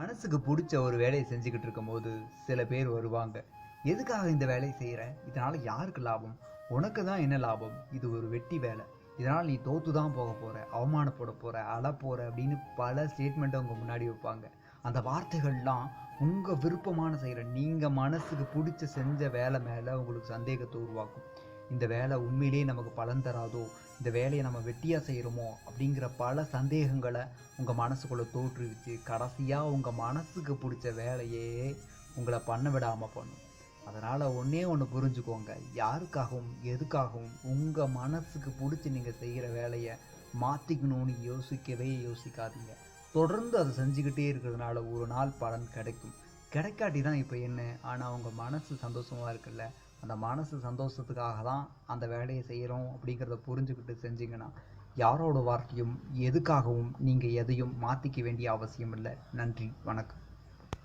மனசுக்கு பிடிச்ச ஒரு வேலையை செஞ்சுக்கிட்டு இருக்கும்போது சில பேர் வருவாங்க. எதுக்காக இந்த வேலையை செய்கிற இதனால் யாருக்கு லாபம்? உனக்கு தான் என்ன லாபம்? இது ஒரு வெட்டி வேலை. இதனால் நீ தோற்று தான் போக போகிற அவமானப்பட போகிற அழ போகிற அப்படின்னு பல ஸ்டேட்மெண்ட்டை அவங்க முன்னாடி வைப்பாங்க. அந்த வார்த்தைகள்லாம் உங்கள் விருப்பமான செய்கிற நீங்கள் மனசுக்கு பிடிச்ச செஞ்ச வேலை மேலே உங்களுக்கு சந்தேகத்தை உருவாக்கும். இந்த வேலை உண்மையிலேயே நமக்கு பலன் தராதோ? இந்த வேலையை நம்ம வெட்டியாக செய்கிறோமோ அப்படிங்கிற பல சந்தேகங்களை உங்கள் மனசுக்குள்ளே தோற்றுவிச்சு கடைசியாக உங்கள் மனசுக்கு பிடிச்ச வேலையே உங்களை பண்ண விடாமல் பண்ணும். அதனால் ஒன்றே ஒன்று புரிஞ்சுக்கோங்க. யாருக்காகவும் எதுக்காகவும் உங்கள் மனசுக்கு பிடிச்சி நீங்கள் செய்கிற வேலையை மாற்றிக்கணும்னு யோசிக்கவே யோசிக்காதீங்க. தொடர்ந்து அதை செஞ்சுக்கிட்டே இருக்கிறதுனால ஒரு நாள் பலன் கிடைக்கும். கிடைக்காட்டி தான் இப்போ என்ன? ஆனால் உங்கள் மனசு சந்தோஷமாக இருக்குல்ல? அந்த மனசு சந்தோஷத்துக்காக தான் அந்த வேலையை செய்கிறோம் அப்படிங்கிறத புரிஞ்சுக்கிட்டு செஞ்சீங்கன்னா யாரோட வார்த்தையும் எதுக்காகவும் நீங்கள் எதையும் மாற்றிக்க வேண்டிய அவசியம் இல்லை. நன்றி வணக்கம்.